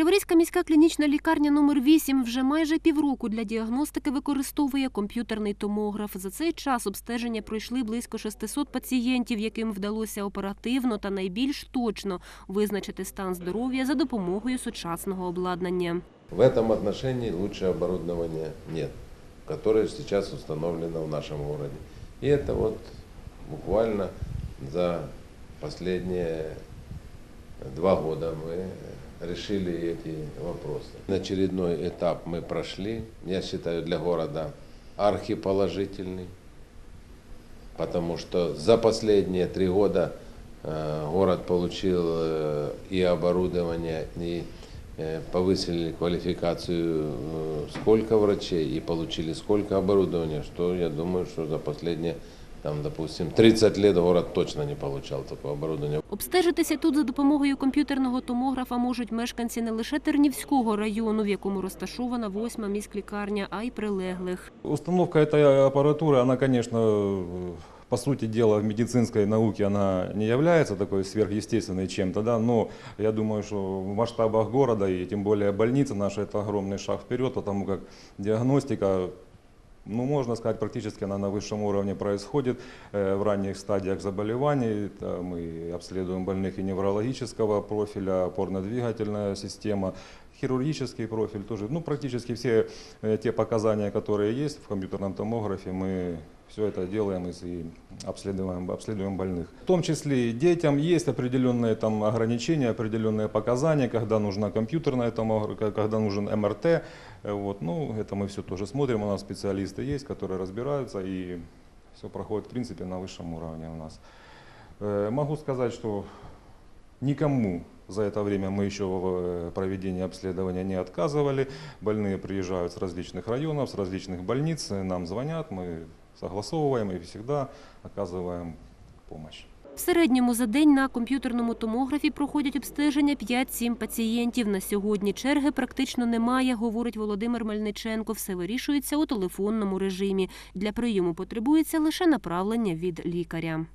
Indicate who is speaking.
Speaker 1: Криворізька міська клінічна лікарня номер 8 вже майже півроку для діагностики використовує комп'ютерний томограф. За цей час обстеження пройшли близько 600 пацієнтів, яким вдалося оперативно та найбільш точно визначити стан здоров'я за допомогою сучасного обладнання.
Speaker 2: В этом отношении лучшего оборудования нет, которое сейчас установлено в нашем городе. И это вот буквально за последние два года мы решили эти вопросы. Очередной этап мы прошли, я считаю, для города архиположительный, потому что за последние три года э, город получил э, и оборудование, и э, повысили квалификацию сколько врачей и получили сколько оборудования, что я думаю, что за последние, там, допустим, 30 лет город точно не получал такого оборудования.
Speaker 1: Обстежитися тут за допомогою комп'ютерного томографа можуть мешканці не лише Тернівського району, в якому розташована восьма міськлікарня, а й прилеглих.
Speaker 3: Установка этой аппаратуры, она, конечно, э, по сути дела, в медицинской науке она не является такой сверхъестественной чем-то, да, но я думаю, что в масштабах города и тем более больницы наши это огромный шаг вперед, потому как диагностика ну, можно сказать, практически она на высшем уровне происходит э, в ранних стадиях заболеваний. Это Мы обследуем больных и неврологического профиля, опорно-двигательная система, хирургический профиль тоже. Ну, практически все э, те показания, которые есть в компьютерном томографе, мы все это делаем и обследуем, обследуем больных. В том числе и детям есть определенные там ограничения, определенные показания, когда нужна компьютерная томография, когда нужен МРТ. Э, Вот, ну, это мы все тоже смотрим, у нас специалисты есть, которые разбираются, и все проходит, в принципе, на высшем уровне у нас. Э, Могу сказать, что никому за это время мы еще в э, проведении обследования не отказывали. Больные приезжают с различных районов, с различных больниц, нам звонят, мы согласовываем и всегда оказываем помощь.
Speaker 1: В середньому за день на комп'ютерному томографі проходять обстеження 5-7 пацієнтів. На сьогодні черги практично немає, говорить Володимир Мельниченко. Все вирішується у телефонному режимі. Для прийому потребується лише направлення від лікаря.